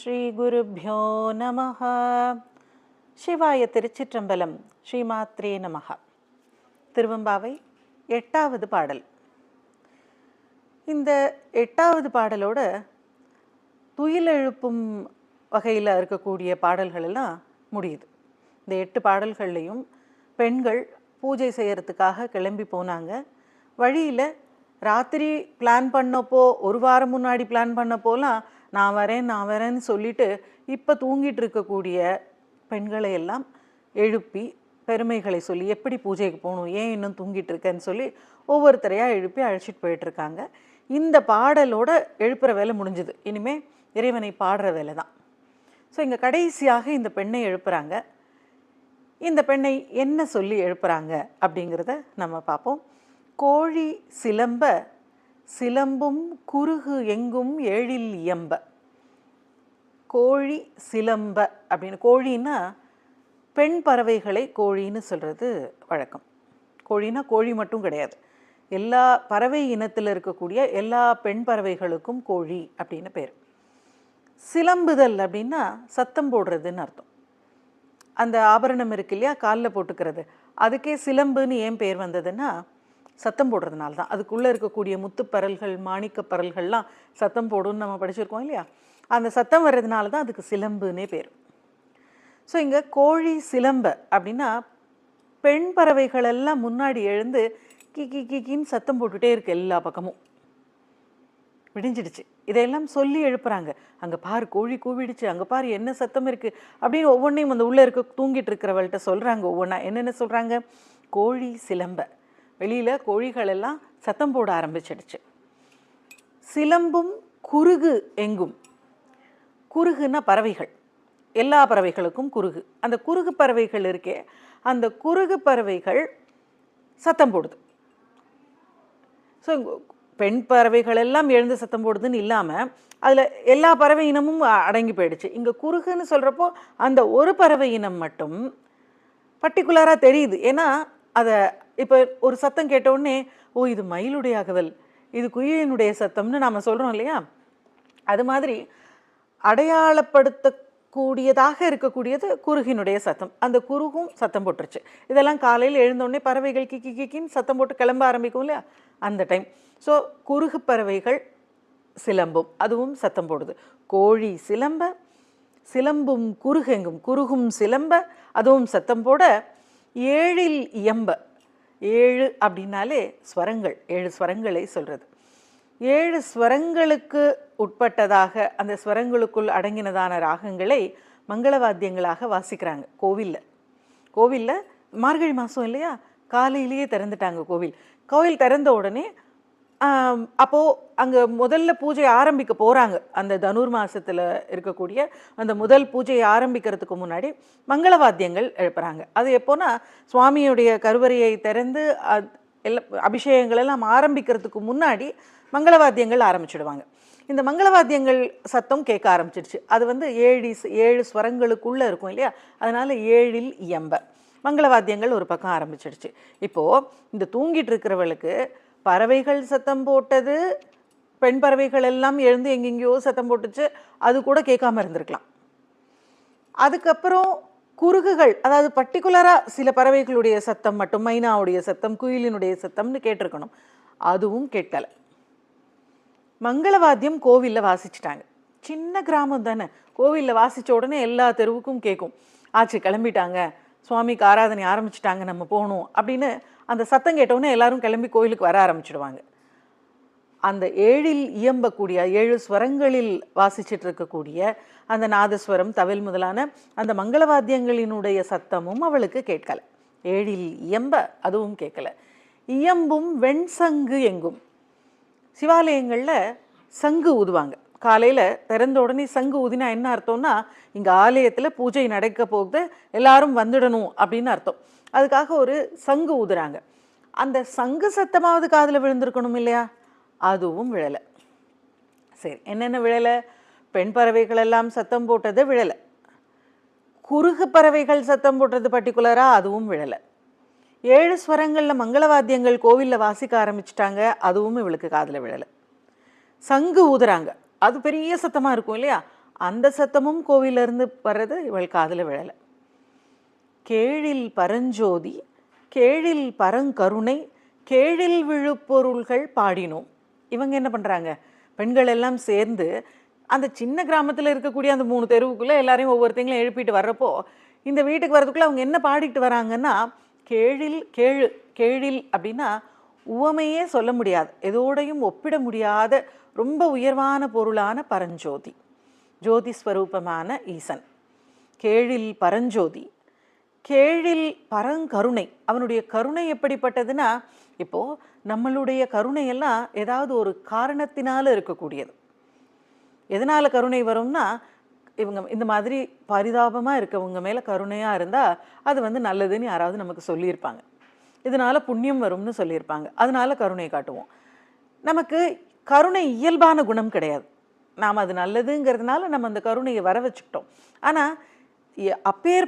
ஸ்ரீ குருபியோ நமஹ. சிவாய திருச்சிற்றம்பலம் ஸ்ரீமாத்ரே நமக திருவம்பாவை எட்டாவது பாடல். இந்த எட்டாவது பாடலோட துயிலெழுப்பும் வகையில் இருக்கக்கூடிய பாடல்கள் எல்லாம் முடியுது. இந்த எட்டு பாடல்கள்லையும் பெண்கள் பூஜை செய்கிறதுக்காக கிளம்பி போனாங்க. வழியில் ராத்திரி பிளான் பண்ணப்போ ஒரு வாரம் முன்னாடி பிளான் பண்ணப்போலாம் நான் வரேன் நான் வரேன்னு சொல்லிட்டு இப்போ தூங்கிட்டு இருக்கக்கூடிய பெண்களை எல்லாம் எழுப்பி பெருமைகளை சொல்லி எப்படி பூஜைக்கு போகணும்? ஏன் இன்னும் தூங்கிட்டு இருக்கேன்னு சொல்லி ஒவ்வொருத்தரையாக எழுப்பி அழைச்சிட்டு போயிட்டுருக்காங்க. இந்த பாடலோட எழுப்புகிற வேலை முடிஞ்சுது. இனிமே இறைவனை பாடுற வேலை தான். ஸோ இங்கே கடைசியாக இந்த பெண்ணை எழுப்புகிறாங்க இந்த பெண்ணை என்ன சொல்லி எழுப்புகிறாங்க அப்படிங்கிறத நம்ம பார்ப்போம். கோழி சிலம்ப சிலம்பும் குறுகு எங்கும் ஏழில் இயம்ப. கோழி சிலம்ப அப்படின்னு கோழின்னா பெண் பறவைகளை கோழின்னு சொல்கிறது வழக்கம். கோழின்னா கோழி மட்டும் கிடையாது. எல்லா பறவை இனத்தில் இருக்கக்கூடிய எல்லா பெண் பறவைகளுக்கும் கோழி அப்படின்னு பேர். சிலம்புதல் அப்படின்னா சத்தம் போடுறதுன்னு அர்த்தம். அந்த ஆபரணம் இருக்கு இல்லையா? காலில் போட்டுக்கிறது. அதுக்கே சிலம்புன்னு ஏன் பேர் வந்ததுன்னா சத்தம் போடுறதுனால தான். அதுக்குள்ளே இருக்கக்கூடிய முத்துப்பரல்கள் மாணிக்க பரல்கள்லாம் சத்தம் போடும்னு நம்ம படிச்சிருக்கோம் இல்லையா? அந்த சத்தம் வர்றதுனால தான் அதுக்கு சிலம்புன்னே பேர். ஸோ இங்கே கோழி சிலம்ப அப்படின்னா பெண் பறவைகள் எல்லாம் முன்னாடி எழுந்து கி கி கிக்கின்னு சத்தம் போட்டுகிட்டே இருக்கு எல்லா பக்கமும். விடிஞ்சிடுச்சு. இதையெல்லாம் சொல்லி எழுப்புறாங்க. அங்கே பார் கோழி கூவிடுச்சு. அங்கே பார் என்ன சத்தம் இருக்குது அப்படின்னு ஒவ்வொன்றையும் அந்த உள்ளே இருக்க தூங்கிட்டு இருக்கிறவள்கிட்ட சொல்கிறாங்க ஒவ்வொன்றா என்னென்ன சொல்கிறாங்க கோழி சிலம்ப. வெளியில் கோழிகள் எல்லாம் சத்தம் போட ஆரம்பிச்சிடுச்சு. சிலம்பும் குறுகு எங்கும்? குறுகுன்னா பறவைகள். எல்லா பறவைகளுக்கும் குறுகு. அந்த குறுகு பறவைகள் இருக்கே அந்த குறுகு பறவைகள் சத்தம் போடுது. ஸோ பெண் பறவைகள் எல்லாம் எழுந்து சத்தம் போடுதுன்னு இல்லாமல் அதில் எல்லா பறவை இனமும் அடங்கி போயிடுச்சு. இங்கே குறுகுன்னு சொல்கிறப்போ அந்த ஒரு பறவை இனம் மட்டும் பர்டிகுலராக தெரியுது. ஏன்னா அதை இப்போ ஒரு சத்தம் கேட்டவுடனே ஓ இது மயிலுடைய அகவல் இது குயிலினுடைய சத்தம்னு நாம் சொல்கிறோம் இல்லையா? அது மாதிரி அடையாளப்படுத்தக்கூடியதாக இருக்கக்கூடியது குருகினுடைய சத்தம். அந்த குருகும் சத்தம் போட்டுருச்சு. இதெல்லாம் காலையில் எழுந்தோடனே பறவைகள் கிக்கி கிக்கின்னு சத்தம் போட்டு கிளம்ப ஆரம்பிக்கும் இல்லையா? அந்த டைம். ஸோ குறுகு பறவைகள் சிலம்பும் அதுவும் சத்தம் போடுது. கோழி சிலம்ப சிலம்பும் குறுகெங்கும். குறுகும் சிலம்ப அதுவும் சத்தம் போட ஏழில் இயம்ப. ஏழு அப்படின்னாலே ஸ்வரங்கள் ஏழு ஸ்வரங்களை சொல்கிறது ஏழு ஸ்வரங்களுக்கு உட்பட்டதாக அந்த ஸ்வரங்களுக்குள் அடங்கினதான ராகங்களை மங்களவாத்தியங்களாக வாசிக்கிறாங்க கோவிலில். கோவிலில் மார்கழி மாதம் இல்லையா? காலையிலேயே திறந்துட்டாங்க கோவில். கோவில் திறந்த உடனே அப்போது அப்போ அங்கே முதல்ல பூஜை ஆரம்பிக்க போகிறாங்க அந்த தனுர் மாதத்தில் இருக்கக்கூடிய அந்த முதல் பூஜையை ஆரம்பிக்கிறதுக்கு முன்னாடி மங்களவாத்தியங்கள் எழுப்புறாங்க. அது எப்போனா சுவாமியுடைய கருவறையை திறந்து எல்லா அபிஷேகங்கள் எல்லாம் ஆரம்பிக்கிறதுக்கு முன்னாடி மங்களவாத்தியங்கள் ஆரம்பிச்சிடுவாங்க. இந்த மங்களவாத்தியங்கள் சத்தம் கேட்க ஆரம்பிச்சிடுச்சு. அது வந்து ஏழு ஏழு ஸ்வரங்களுக்குள்ளே இருக்கும் இல்லையா? அதனால் ஏழில் இயம்ப. மங்களவாத்தியங்கள் ஒரு பக்கம் ஆரம்பிச்சிடுச்சு. இப்போது இந்த தூங்கிட்டு இருக்கிறவளுக்கு பறவைகள் சத்தம் போட்டது பெண் பறவைகள் எல்லாம் எழுந்து எங்கெங்கேயோ சத்தம் போட்டுச்சு அது கூட கேட்காம இருந்திருக்கலாம். அதுக்கப்புறம் குறுகுகள் அதாவது பர்டிகுலராக சில பறவைகளுடைய சத்தம் மட்டும் மைனாவுடைய சத்தம் குயிலினுடைய சத்தம்னு கேட்டிருக்கணும். அதுவும் கேட்கலை. மங்களவாத்தியம் கோவிலில் வாசிச்சிட்டாங்க. சின்ன கிராமம் தானே கோவிலில் வாசித்த உடனே எல்லா தெருவுக்கும் கேட்கும். ஆச்சு கிளம்பிட்டாங்க. சுவாமிக்கு ஆராதனை ஆரம்பிச்சிட்டாங்க நம்ம போகணும் அப்படின்னு அந்த சத்தம் கேட்டவுடனே எல்லாரும் கிளம்பி கோயிலுக்கு வர ஆரம்பிச்சிடுவாங்க. அந்த ஏழில் இயம்பக்கூடிய ஏழு ஸ்வரங்களில் வாசிச்சிட்டு இருக்கக்கூடிய அந்த நாதஸ்வரம் தவில் முதலான அந்த மங்களவாத்தியங்களினுடைய சத்தமும் அவளுக்கு கேட்கலை. ஏழில் இயம்ப அதுவும் கேட்கல. இயம்பும் வெண் சங்கு எங்கும். சிவாலயங்களில் சங்கு ஊதுவாங்க. காலையில் திறந்த உடனே சங்கு ஊதினா என்ன அர்த்தம்னா இங்கே ஆலயத்தில் பூஜை நடக்க போகுது எல்லாரும் வந்துடணும் அப்படின்னு அர்த்தம். அதுக்காக ஒரு சங்கு ஊதுறாங்க. அந்த சங்கு சத்தமாவது காதில் விழுந்திருக்கணும் இல்லையா? அதுவும் விழலை. சரி என்னென்ன விழலை? பெண் பறவைகள் எல்லாம் சத்தம் போட்டது விழலை. குறுகு பறவைகள் சத்தம் போட்டது பர்டிகுலராக அதுவும் விழலை. ஏழு ஸ்வரங்களில் மங்களவாத்தியங்கள் கோவிலில் வாசிக்க ஆரம்பிச்சிட்டாங்க அதுவும் இவளுக்கு காதில் விழலை. சங்கு ஊதுறாங்க. அது பெரிய சத்தமாக இருக்கும் இல்லையா? அந்த சத்தமும் கோவில்ல வர்றது இவள் காதில் விழலை. கேழில் பரஞ்சோதி கேழில் பரங்கருணை கேழில் விழுப்பொருள்கள் பாடினோம். இவங்க என்ன பண்ணுறாங்க பெண்கள் எல்லாம் சேர்ந்து அந்த சின்ன கிராமத்தில் இருக்கக்கூடிய அந்த மூணு தெருவுக்குள்ளே எல்லாரையும் ஒவ்வொருத்தங்களும் எழுப்பிட்டு வர்றப்போ இந்த வீட்டுக்கு வர்றதுக்குள்ளே அவங்க என்ன பாடிட்டு வராங்கன்னா கேழில் கேழு கேழில் அப்படின்னா உவமையே சொல்ல முடியாது. எதோடையும் ஒப்பிட முடியாத ரொம்ப உயர்வான பொருளான பரஞ்சோதி ஜோதி ஸ்வரூபமான ஈசன். கேழில் பரஞ்சோதி கேழில் பரங்கருணை. அவனுடைய கருணை எப்படிப்பட்டதுன்னா இப்போ நம்மளுடைய கருணை எல்லாம் ஏதாவது ஒரு காரணத்தினால இருக்கக்கூடியது. எதனால கருணை வரும்னா இவங்க இந்த மாதிரி பரிதாபமாக இருக்கவங்க மேலே கருணையாக இருந்தால் அது வந்து நல்லதுன்னு யாராவது நமக்கு சொல்லியிருப்பாங்க. இதனால் புண்ணியம் வரும்னு சொல்லியிருப்பாங்க. அதனால் கருணை காட்டுவோம். நமக்கு கருணை இயல்பான குணம் கிடையாது. நாம் அது நல்லதுங்கிறதுனால நம்ம அந்த கருணையை வர வச்சுக்கிட்டோம். ஆனால் அப்பேர்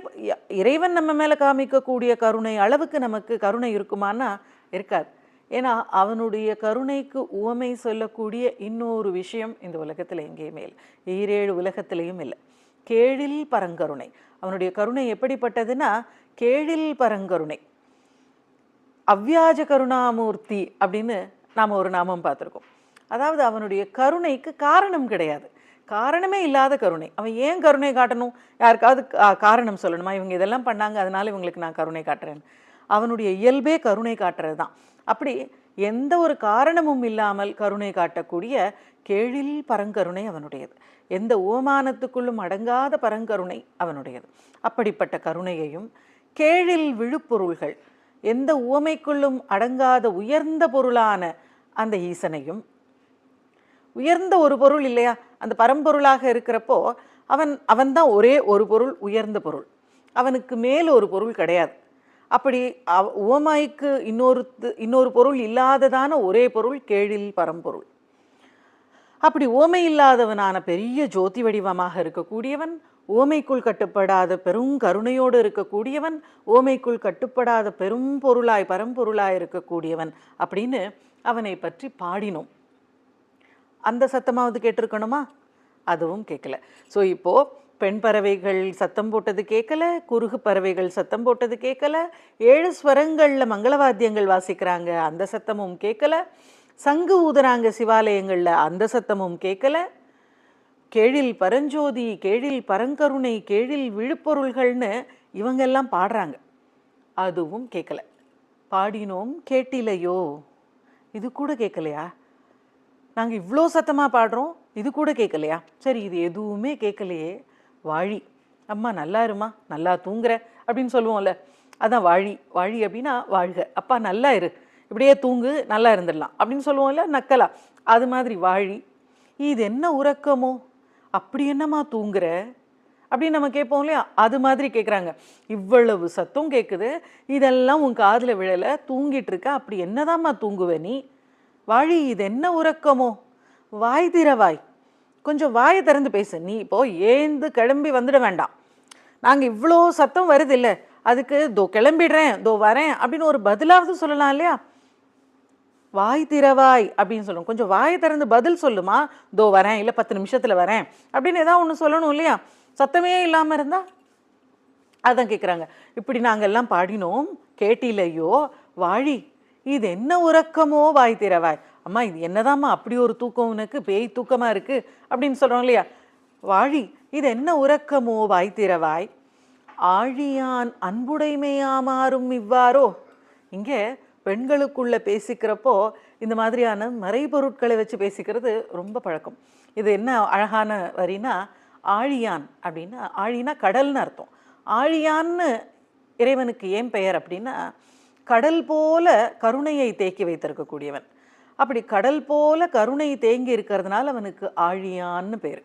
இறைவன் நம்ம மேலே காமிக்கக்கூடிய கருணை அளவுக்கு நமக்கு கருணை இருக்குமானா இருக்காது. ஏன்னா அவனுடைய கருணைக்கு உவமை சொல்லக்கூடிய இன்னொரு விஷயம் இந்த உலகத்தில் எங்கேயுமே இல்லை. ஈரேழு உலகத்திலையும் இல்லை. கேழில் பரங்கருணை. அவனுடைய கருணை எப்படிப்பட்டதுன்னா கேழில் பரங்கருணை. அவ்வியாஜ கருணாமூர்த்தி அப்படின்னு நாம் ஒரு நாமம் பார்த்துருக்கோம். அதாவது அவனுடைய கருணைக்கு காரணம் கிடையாது. காரணமே இல்லாத கருணை. அவன் ஏன் கருணை காட்டணும்? யாருக்காவது காரணம் சொல்லணுமா? இவங்க இதெல்லாம் பண்ணாங்க அதனால இவங்களுக்கு நான் கருணை காட்டுறேன். அவனுடைய இயல்பே கருணை காட்டுறது தான் அப்படி எந்த ஒரு காரணமும் இல்லாமல் கருணை காட்டக்கூடிய கேழில் பரங்கருணை அவனுடையது. எந்த ஓமானத்துக்குள்ளும் அடங்காத பரங்கருணை அவனுடையது. அப்படிப்பட்ட கருணையையும் கேழில் விழுப்பொருள்கள் எந்த உவமைக்குள்ளும் அடங்காத உயர்ந்த பொருளான அந்த ஈசனையும் உயர்ந்த ஒரு பொருள் இல்லையா? அந்த பரம்பொருளாக இருக்கிறப்போ அவன் அவன்தான் ஒரே ஒரு பொருள் உயர்ந்த பொருள். அவனுக்கு மேல் ஒரு பொருள் கிடையாது. அப்படி அவ- உவமாய்க்கு இன்னொரு இன்னொரு பொருள் இல்லாததான ஒரே பொருள் கேழில் பரம்பொருள். அப்படி ஓமை இல்லாதவனான பெரிய ஜோதி வடிவமாக இருக்கக்கூடியவன் ஓமைக்குள் கட்டுப்படாத பெரும் கருணையோடு இருக்கக்கூடியவன் ஓமைக்குள் கட்டுப்படாத பெரும் பொருளாய் பரம்பொருளாய் இருக்கக்கூடியவன் அப்படின்னு அவனை பற்றி பாடினோம். அந்த சத்தமாவது கேட்டிருக்கணுமா? அதுவும் கேட்கல ஸோ இப்போது பெண் பறவைகள் சத்தம் போட்டது கேட்கல குறுகு பறவைகள் சத்தம் போட்டது கேட்கல ஏழு ஸ்வரங்களில் மங்களவாத்தியங்கள் வாசிக்கிறாங்க அந்த சத்தமும் கேட்கல சங்கு ஊதுறாங்க சிவாலயங்களில் அந்த சத்தமும் கேட்கல கேழில் பரஞ்சோதி கேழில் பரங்கருணை கேழில் விழுப்பொருள்கள்னு இவங்கெல்லாம் பாடுறாங்க. அதுவும் கேட்கல பாடினோம் கேட்டிலையோ? இது கூட கேட்கலையா நாங்கள் இவ்வளோ சத்தமாக பாடுறோம் இது கூட கேட்கலையா சரி இது எதுவுமே கேட்கலையே வாழி. அம்மா நல்லா இருமா? நல்லா தூங்குற அப்படின்னு சொல்லுவோம்ல. அதான் வாழி. வாழி அப்படின்னா வாழ்க. அப்பா நல்லா இரு. இப்படியே தூங்கு நல்லா இருந்துடலாம் அப்படின்னு சொல்லுவோம்ல நக்கலா. அது மாதிரி வாழி. இது என்ன உறக்கமோ? அப்படி என்னம்மா தூங்குற? அப்படின்னு நம்ம கேட்போம் இல்லையா? அது மாதிரி கேட்குறாங்க இவ்வளவு சத்தம் கேட்குது இதெல்லாம் உன் காதில் விழலை. தூங்கிட்டு இருக்க. அப்படி என்னதாம்மா தூங்குவ நீ? வாழி இது என்ன உறக்கமோ? வாய் திறவாய். கொஞ்சம் வாயை திறந்து பேசு. நீ இப்போ ஏந்து கிளம்பி வந்துட வேண்டாம். நாங்கள் இவ்வளோ சத்தம் வருது இல்லை அதுக்கு தோ கிளம்பிடுறேன் தோ வரேன் அப்படின்னு ஒரு பதிலாவது சொல்லலாம் இல்லையா? வாய் திறவாய் அப்படின்னு சொல்லணும் கொஞ்சம் வாயை திறந்து பதில் சொல்லுமா? தோ வரேன் இல்லை பத்து நிமிஷத்தில் வரேன் அப்படின்னு ஏதாவது ஒன்று சொல்லணும் இல்லையா? சத்தமே இல்லாமல் இருந்தால் அதான் கேட்குறாங்க இப்படி நாங்கள் எல்லாம் பாடினோம் கேட்டிலையோ வாழி இது என்ன உறக்கமோ வாய் திறவாய். அம்மா இது என்னதாம்மா? அப்படி ஒரு தூக்கம் உனக்கு? பேய் தூக்கமா இருக்கு? அப்படின்னு சொல்றோம் இல்லையா? வாழி இது என்ன உறக்கமோ வாய் திறவாய்? ஆழியான் அன்புடைமையாமாறும் இவ்வாறோ? இங்கே பெண்களுக்குள்ள பேசிக்கிறப்போ இந்த மாதிரியான மறைபொருட்களை வச்சு பேசிக்கிறது ரொம்ப பழக்கம். இது என்ன அழகான வரினா ஆழியான் அப்படின்னா ஆழினா கடல்னு அர்த்தம். ஆழியான்னு இறைவனுக்கு ஏன் பெயர் அப்படின்னா கடல் போல கருணையை தேக்கி வைத்திருக்கக்கூடியவன். அப்படி கடல் போல கருணை தேங்கி இருக்கிறதுனால அவனுக்கு ஆழியான்னு பேர்.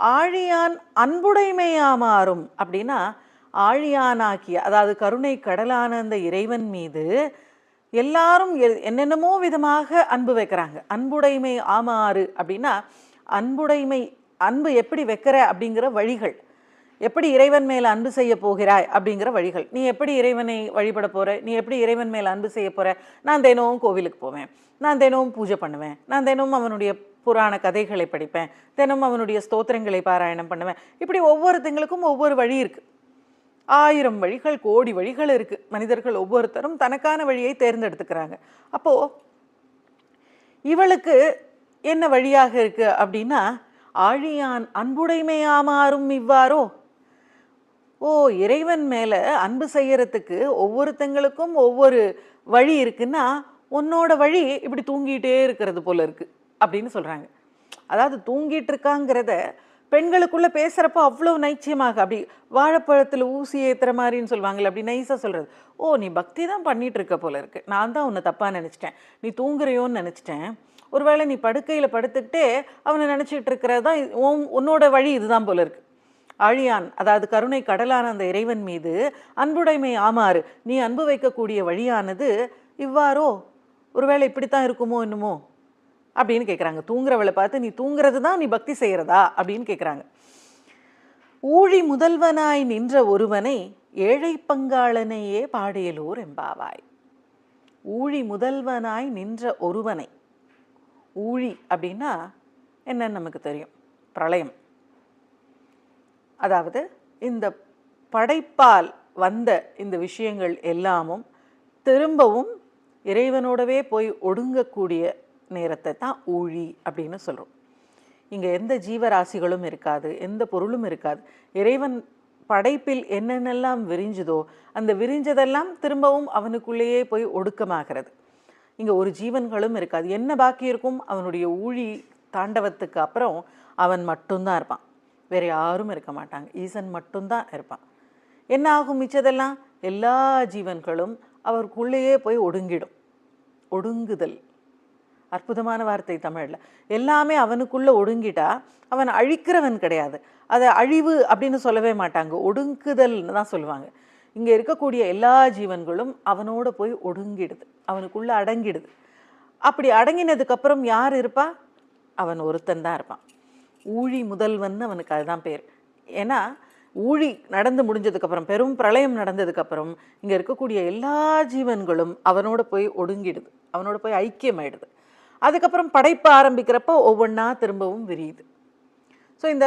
ஆழியான் அன்புடைமையாமாறும் அப்படின்னா ஆழியானாக்கிய அதாவது கருணை கடலான அந்த இறைவன் மீது எல்லாரும் எ- என்னென்னமோ விதமாக அன்பு வைக்கிறாங்க. அன்புடைமை ஆமாறு அப்படின்னா அன்புடைமை அன்பு எப்படி வைக்கிற அப்படிங்கிற வழிகள். எப்படி இறைவன் மேல் அன்பு செய்ய போகிறாய் அப்படிங்கிற வழிகள். நீ எப்படி இறைவனை வழிபட போற? நீ எப்படி இறைவன் மேல் அன்பு செய்ய போற? நான் தினமும் கோவிலுக்கு போவேன். நான் தினமும் பூஜை பண்ணுவேன். நான் தினமும் அவனுடைய புராண கதைகளை படிப்பேன். தினம் அவனுடைய ஸ்தோத்திரங்களை பாராயணம் பண்ணுவேன். இப்படி ஒவ்வொருத்தங்களுக்கும் ஒவ்வொரு வழி இருக்கு. ஆயிரம் வழிகள் கோடி வழிகள் இருக்கு. மனிதர்கள் ஒவ்வொருத்தரும் தனக்கான வழியை தேர்ந்தெடுத்துக்கிறாங்க. அப்போ இவளுக்கு என்ன வழியாக இருக்கு அப்படின்னா ஆழியான் அன்புடைமையாமாறும் இவ்வாறோ ஓ இறைவன் மேலே அன்பு செய்யறதுக்கு ஒவ்வொருத்தங்களுக்கும் ஒவ்வொரு வழி இருக்குன்னா உன்னோட வழி இப்படி தூங்கிட்டே இருக்கிறது போல இருக்கு அப்படின்னு சொல்கிறாங்க அதாவது தூங்கிட்டு இருக்காங்கிறத பெண்களுக்குள்ளே பேசுகிறப்போ அவ்வளோ நைச்சியமாக அப்படி வாழைப்பழத்தில் ஊசி ஏற்றுற மாதிரின்னு சொல்லுவாங்கல்ல அப்படி நைஸாக சொல்கிறது ஓ நீ பக்தி தான் பண்ணிகிட்டு இருக்க போல இருக்கு. நான் தான் உன்னை தப்பாக நினச்சிட்டேன். நீ தூங்குறியோன்னு நினச்சிட்டேன். ஒருவேளை நீ படுக்கையில் படுத்துக்கிட்டே அவனை நினைச்சிட்டு இருக்கிறது தான் உன்னோட வழி இதுதான் போல இருக்கு. அழியான் அதாவது கருணை கடலான அந்த இறைவன் மீது அன்புடைமை ஆமாறு. நீ அன்பு வைக்கக்கூடிய வழியானது இவ்வாறோ? ஒருவேளை இப்படித்தான் இருக்குமோ என்னமோ? அப்படின்னு கேட்குறாங்க தூங்குறவளை பார்த்து நீ தூங்குறது தான் நீ பக்தி செய்கிறதா அப்படின்னு கேட்குறாங்க ஊழி முதல்வனாய் நின்ற ஒருவனை ஏழை பங்காளனையே பாடியலூர் எம்பாவாய் ஊழி முதல்வனாய் நின்ற ஒருவனை. ஊழி அப்படின்னா என்னன்னு நமக்கு தெரியும். பிரளயம். அதாவது இந்த படைப்பால் வந்த இந்த விஷயங்கள் எல்லாமும் திரும்பவும் இறைவனோடவே போய் ஒடுங்கக்கூடிய நேரத்தை தான் ஊழி அப்படின்னு சொல்கிறோம் இங்கே எந்த ஜீவராசிகளும் இருக்காது எந்த பொருளும் இருக்காது. இறைவன் படைப்பில் என்னென்னலாம் விரிஞ்சுதோ அந்த விரிஞ்சதெல்லாம் திரும்பவும் அவனுக்குள்ளேயே போய் ஒடுக்கமாகிறது. இங்கே ஒரு ஜீவன்களும் இருக்காது. என்ன பாக்கி இருக்கும்? அவனுடைய ஊழி தாண்டவத்துக்கு அப்புறம் அவன் மட்டும்தான் இருப்பான். வேறு யாரும் இருக்க மாட்டாங்க. ஈசன் மட்டும்தான் இருப்பான். என்ன ஆகும் மிச்சதெல்லாம்? எல்லா ஜீவன்களும் அவருக்குள்ளேயே போய் ஒடுங்கிடும். ஒடுங்குதல். அற்புதமான வார்த்தை தமிழில். எல்லாமே அவனுக்குள்ளே ஒடுங்கிட்டா அவன் அழிக்கிறவன் கிடையாது. அதை அழிவு அப்படின்னு சொல்லவே மாட்டாங்க. ஒடுங்குதல்னு தான் சொல்லுவாங்க. இங்கே இருக்கக்கூடிய எல்லா ஜீவன்களும் அவனோட போய் ஒடுங்கிடுது. அவனுக்குள்ளே அடங்கிடுது. அப்படி அடங்கினதுக்கப்புறம் யார் இருப்பா? அவன் ஒருத்தன் தான் இருப்பான். ஊழி முதல்வன் அவனுக்கு அதுதான் பேர். ஏன்னா ஊழி நடந்து முடிஞ்சதுக்கப்புறம் பெரும் பிரளயம் நடந்ததுக்கப்புறம் இங்கே இருக்கக்கூடிய எல்லா ஜீவன்களும் அவனோட போய் ஒடுங்கிடுது. அவனோட போய் ஐக்கியமாயிடுது. அதுக்கப்புறம் படைப்பு ஆரம்பிக்கிறப்போ ஒவ்வொன்றா திரும்பவும் விரியுது. ஸோ இந்த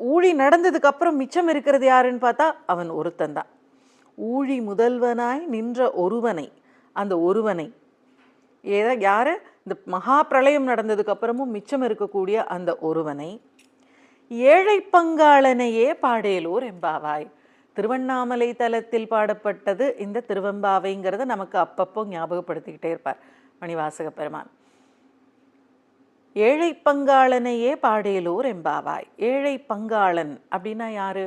ஊழி நடந்ததுக்கப்புறம் மிச்சம் இருக்கிறது யாருன்னு பார்த்தா அவன் ஒருத்தன் தான். ஊழி முதல்வனாய் நின்ற ஒருவனை அந்த ஒருவனை ஏதா யார்? இந்த மகா பிரளயம் நடந்ததுக்கு அப்புறமும் மிச்சம் இருக்கக்கூடிய அந்த ஒருவனை ஏழை பங்காளனையே பாடேலூர் எம்பாவாய். திருவண்ணாமலை தலத்தில் பாடப்பட்டது இந்த திருவெம்பாவைங்கிறத நமக்கு அப்பப்போ ஞாபகப்படுத்திக்கிட்டே இருப்பார் மணிவாசக பெருமான். ஏழை பங்காளனையே பாடேலூர் எம்பாவாய். ஏழை பங்காளன் அப்படின்னா யாரு?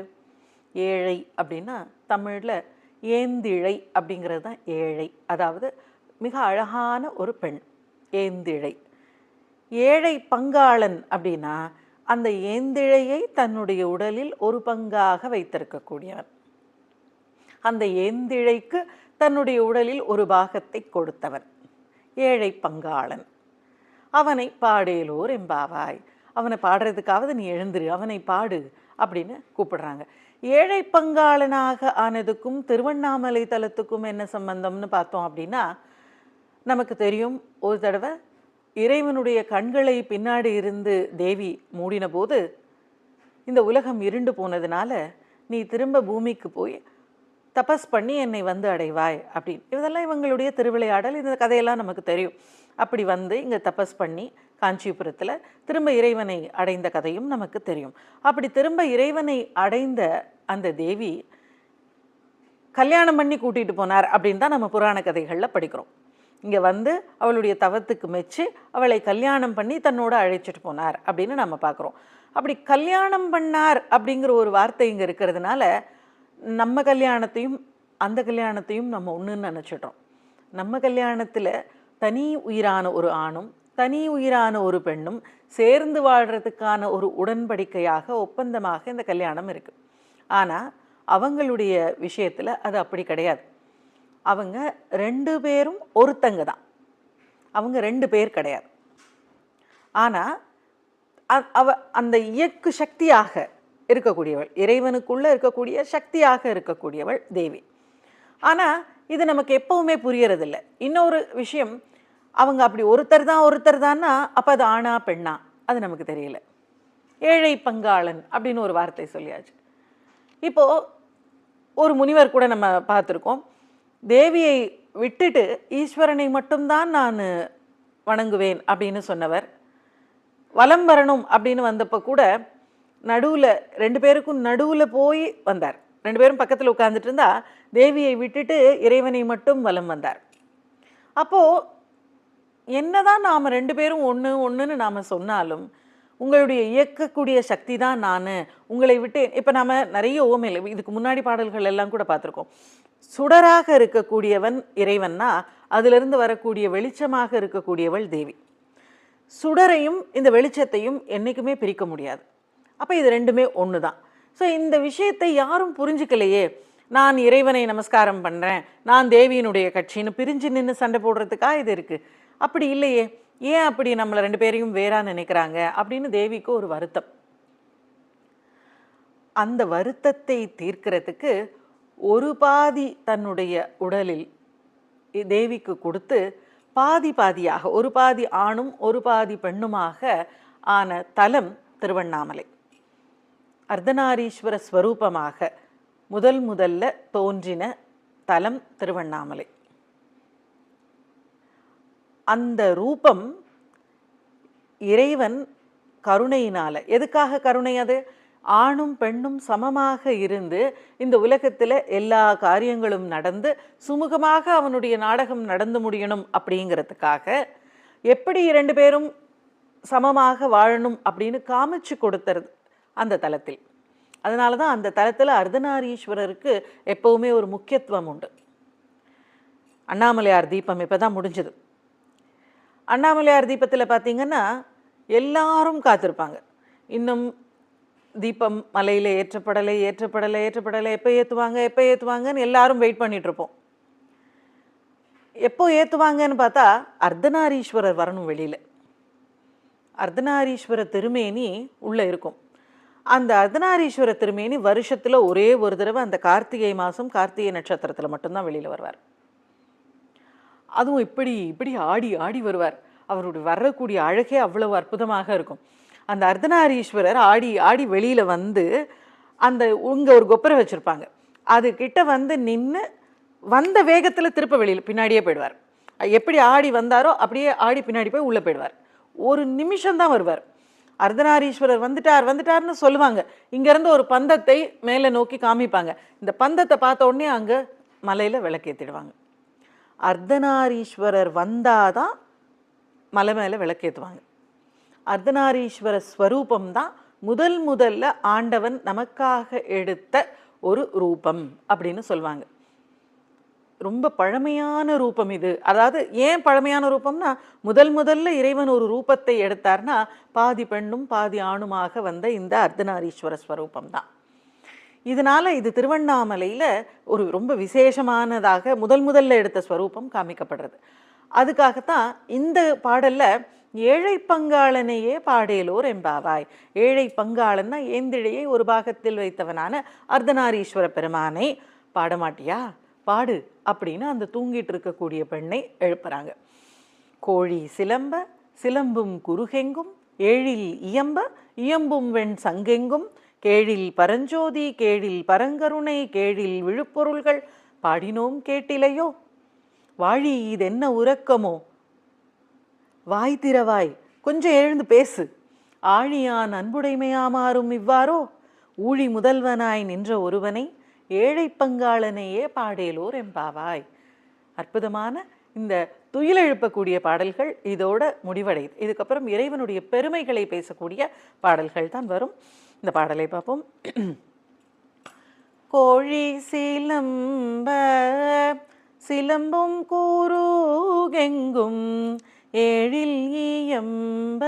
ஏழை அப்படின்னா தமிழில் ஏந்திழை அப்படிங்கிறது தான் ஏழை. அதாவது மிக அழகான ஒரு பெண். ஏந்திழை. ஏழை பங்காளன் அப்படின்னா அந்த ஏந்திழையை தன்னுடைய உடலில் ஒரு பங்காக வைத்திருக்கக்கூடியவன். அந்த ஏந்திழைக்கு தன்னுடைய உடலில் ஒரு பாகத்தை கொடுத்தவன். ஏழை பங்காளன். அவனை பாடேலோர் எம்பாவாய் அவனை பாடுறதுக்காவது நீ எழுந்திரு அவனை பாடு அப்படின்னு கூப்பிடுறாங்க. ஏழை பங்காளனாக ஆனதுக்கும் திருவண்ணாமலை தலத்துக்கும் என்ன சம்பந்தம்னு பார்த்தோம் அப்படின்னா நமக்கு தெரியும். ஒரு தடவை இறைவனுடைய கண்களை பின்னாடி இருந்து தேவி மூடின போது இந்த உலகம் இருண்டு போனதுனால நீ திரும்ப பூமிக்கு போய் தபஸ் பண்ணி என்னை வந்து அடைவாய் அப்படின்னு. இதெல்லாம் இவங்களுடைய திருவிளையாடல். இந்த கதையெல்லாம் நமக்கு தெரியும். அப்படி வந்து இங்கே தபஸ் பண்ணி காஞ்சிபுரத்தில் திரும்ப இறைவனை அடைந்த கதையும் நமக்கு தெரியும். அப்படி திரும்ப இறைவனை அடைந்த அந்த தேவி கல்யாணம் பண்ணி கூட்டிகிட்டு போனார் அப்படின்னு தான் நம்ம புராண கதைகளில் படிக்கிறோம். இங்கே வந்து அவளுடைய தவத்துக்கு மெச்சு அவளை கல்யாணம் பண்ணி தன்னோட அழைச்சிட்டு போனார் அப்படின்னு நம்ம பார்க்குறோம். அப்படி கல்யாணம் பண்ணார் அப்படிங்கிற ஒரு வார்த்தை இங்கே இருக்கிறதுனால நம்ம கல்யாணத்தையும் அந்த கல்யாணத்தையும் நம்ம ஒன்றுன்னு நினச்சிட்டோம். நம்ம கல்யாணத்தில் தனி உயிரான ஒரு ஆணும் தனி உயிரான ஒரு பெண்ணும் சேர்ந்து வாழ்கிறதுக்கான ஒரு உடன்படிக்கையாக ஒப்பந்தமாக இந்த கல்யாணம் இருக்குது ஆனால் அவங்களுடைய விஷயத்தில் அது அப்படி கிடையாது. அவங்க ரெண்டு பேரும் ஒருத்தங்க தான். அவங்க ரெண்டு பேர் கிடையாது. ஆனால் அவ அந்த இயக்கு சக்தியாக இருக்கக்கூடியவள் இறைவனுக்குள்ளே இருக்கக்கூடிய சக்தியாக இருக்கக்கூடியவள் தேவி. ஆனால் இது நமக்கு எப்பவுமே புரியறதில்ல. இன்னொரு விஷயம் அவங்க அப்படி ஒருத்தர் தான் ஒருத்தர் தான்னா அப்போ அது ஆணா பெண்ணா? அது நமக்கு தெரியல. ஏழை பங்காளன் அப்படின்னு ஒரு வார்த்தை சொல்லியாச்சு. இப்போது ஒரு முனிவர் கூட நம்ம பார்த்துருக்கோம். தேவியை விட்டுட்டு ஈஸ்வரனை மட்டும்தான் நான் வணங்குவேன் அப்படின்னு சொன்னவர். வலம் வரணும் அப்படின்னு வந்தப்போ கூட நடுவில் ரெண்டு பேருக்கும் நடுவில் போய் வந்தார். ரெண்டு பேரும் பக்கத்தில் உட்காந்துட்டு இருந்தா தேவியை விட்டுட்டு இறைவனை மட்டும் வலம் வந்தார். அப்போது என்னதான் நாம் ரெண்டு பேரும் ஒன்று ஒன்றுன்னு நாம் சொன்னாலும் உங்களுடைய இயக்கக்கூடிய சக்தி தான் நான். உங்களை விட்டு இப்போ நாம் நிறைய ஓமையில் இதுக்கு முன்னாடி பாடல்கள் எல்லாம் கூட பார்த்துருக்கோம். சுடராக இருக்கக்கூடியவன் இறைவன்னா அதிலிருந்து வரக்கூடிய வெளிச்சமாக இருக்கக்கூடியவள் தேவி. சுடரையும் இந்த வெளிச்சத்தையும் என்றைக்குமே பிரிக்க முடியாது. அப்போ இது ரெண்டுமே ஒன்று தான் ஸோ இந்த விஷயத்தை யாரும் புரிஞ்சுக்கலையே. நான் இறைவனை நமஸ்காரம் பண்ணுறேன் நான் தேவியினுடைய கட்சின்னு பிரிஞ்சு நின்று சண்டை போடுறதுக்காக இது இருக்குது அப்படி இல்லையே. ஏன் அப்படி நம்மளை ரெண்டு பேரையும் வேறா நினைக்கிறாங்க? அப்படின்னு தேவிக்கு ஒரு வருத்தம். அந்த வருத்தத்தை தீர்க்கிறதுக்கு ஒரு பாதி தன்னுடைய உடலில் தேவிக்கு கொடுத்து பாதி பாதியாக ஒரு பாதி ஆணும் ஒரு பாதி பெண்ணுமாக ஆன தலம் திருவண்ணாமலை. அர்த்தநாரீஸ்வர ஸ்வரூபமாக முதல் முதல்ல தோன்றின தலம் திருவண்ணாமலை. அந்த ரூபம் இறைவன் கருணையினால் எதுக்காக கருணை அது? ஆணும் பெண்ணும் சமமாக இருந்து இந்த உலகத்தில் எல்லா காரியங்களும் நடந்து சுமூகமாக அவனுடைய நாடகம் நடந்து முடியணும் அப்படிங்கிறதுக்காக எப்படி இரண்டு பேரும் சமமாக வாழணும் அப்படின்னு காமிச்சு கொடுத்துறது அந்த தலத்தில் அதனால தான் அந்த தலத்தில் அர்த்தநாரீஸ்வரருக்கு எப்போவுமே ஒரு முக்கியத்துவம் உண்டு. அண்ணாமலையார் தீபம் இப்போ தான் முடிஞ்சது. அண்ணாமலையார் தீபத்தில் பார்த்தீங்கன்னா எல்லாரும் காத்திருப்பாங்க. இன்னும் தீபம் மலையில் ஏற்றப்படலை ஏற்றப்படலை ஏற்றப்படலை எப்போ ஏற்றுவாங்க எப்போ ஏற்றுவாங்கன்னு எல்லாரும் வெயிட் பண்ணிகிட்ருப்போம் எப்போ ஏற்றுவாங்கன்னு பார்த்தா அர்த்தநாரீஸ்வரர் வரணும் வெளியில். அர்த்தநாரீஸ்வர திருமேனி உள்ளே இருக்கும். அந்த அர்த்தநாரீஸ்வர திருமேனி வருஷத்தில் ஒரே ஒரு தடவை அந்த கார்த்திகை மாதம் கார்த்திகை நட்சத்திரத்தில் மட்டும்தான் வெளியில் வருவார். அதுவும் இப்படி இப்படி ஆடி ஆடி வருவார். அவருடைய வரக்கூடிய அழகே அவ்வளவு அற்புதமாக இருக்கும். அந்த அர்த்தநாரீஸ்வரர் ஆடி ஆடி வெளியில் வந்து அந்த இங்கே ஒரு கொப்பரை வச்சுருப்பாங்க. அது கிட்ட வந்து நின்று வந்த வேகத்தில் திருப்ப வெளியில் பின்னாடியே போயிடுவார். எப்படி ஆடி வந்தாரோ அப்படியே ஆடி பின்னாடி போய் உள்ளே போயிடுவார். ஒரு நிமிஷம் தான் வருவார். அர்த்தநாரீஸ்வரர் வந்துட்டார் வந்துட்டார்னு சொல்லுவாங்க. இங்கேருந்து ஒரு பந்தத்தை மேலே நோக்கி காமிப்பாங்க. இந்த பந்தத்தை பார்த்த உடனே அங்கே மலையில் விளக்கேற்றிடுவாங்க அர்த்தநாரீஸ்வரர் வந்தாதான் மலை மேலே விளக்கேற்றுவாங்க அர்த்தநாரீஸ்வர ஸ்வரூபம் தான் முதல் முதல்ல ஆண்டவன் நமக்காக எடுத்த ஒரு ரூபம் அப்படின்னு சொல்லுவாங்க ரொம்ப பழமையான ரூபம் இது. அதாவது ஏன் பழமையான ரூபம்னா முதல் முதல்ல இறைவன் ஒரு ரூபத்தை எடுத்தார்னா பாதி பெண்ணும் பாதி ஆணுமாக வந்த இந்த அர்த்தநாரீஸ்வர ஸ்வரூபம் தான் இதனால இது திருவண்ணாமலையில் ஒரு ரொம்ப விசேஷமானதாக முதல் முதல்ல எடுத்த ஸ்வரூபம் காமிக்கப்படுறது. அதுக்காகத்தான் இந்த பாடலில் ஏழை பங்காளனையே பாடேலோர் எம்பாவாய் ஏழை பங்காளன்னா ஏந்திழையை ஒரு பாகத்தில் வைத்தவனான அர்த்தநாரீஸ்வர பெருமானை. பாடமாட்டியா? பாடு அப்படின்னு அந்த தூங்கிட்டு இருக்கக்கூடிய பெண்ணை எழுப்புறாங்க. கோழி சிலம்ப சிலம்பும் குருகெங்கும் ஏழில் இயம்ப இயம்பும் வெண் சங்கெங்கும் கேழில் பரஞ்சோதி கேழில் பரங்கருணை கேழில் விழுப்பொருள்கள் பாடினோம் கேட்டிலையோ? வாழி இதென்ன உறக்கமோ? வாய் திறவாய் கொஞ்சம் எழுந்து பேசு. ஆழியான் அன்புடைமையாமாறும் இவ்வாறோ? ஊழி முதல்வனாய் நின்ற ஒருவனை ஏழை பங்காளனையே பாடேலோர் எம்பாவாய் அற்புதமான இந்த துயில் எழுப்பக்கூடிய பாடல்கள் இதோட முடிவடையுது. இதுக்கப்புறம் இறைவனுடைய பெருமைகளை பேசக்கூடிய பாடல்கள் தான் வரும். இந்த பாடலை பார்ப்போம். கோழி சிலம்ப சிலம்பும் கூறுகெங்கும் ஏழில் இயம்ப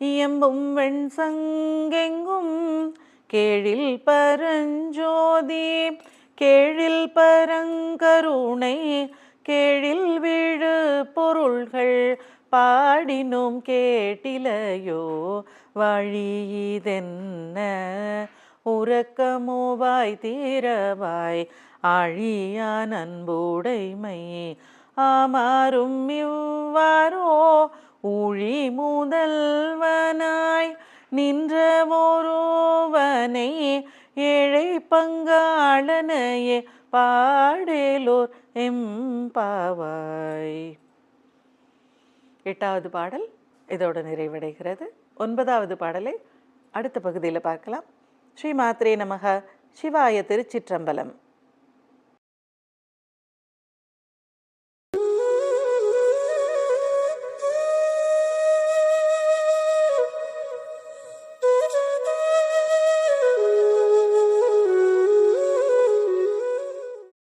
இயம்பும் வெண் சங்கெங்கும் கேழில் பரஞ்சோதி கேழில் பரங்கருணை. கேழில் விழு பொருள்கள் பாடினோம் கேட்டிலையோ வழியதென்ன உறக்கமோவாய் தீரவாய் ஆழியான் அன்புடைமை. ஆமாறும் இவ்வாரோ ஊழி முதல்வனாய் நின்ற ஒருவனை ஏழை பங்காளனையே பாடேலோர் எம்பாவாய். எட்டாவது பாடல் இதோடு நிறைவடைகிறது. ஒன்பதாவது பாடலை அடுத்த பகுதியில் பார்க்கலாம். ஸ்ரீ மாத்ரே நமக. சிவாய திருச்சிற்றம்பலம்.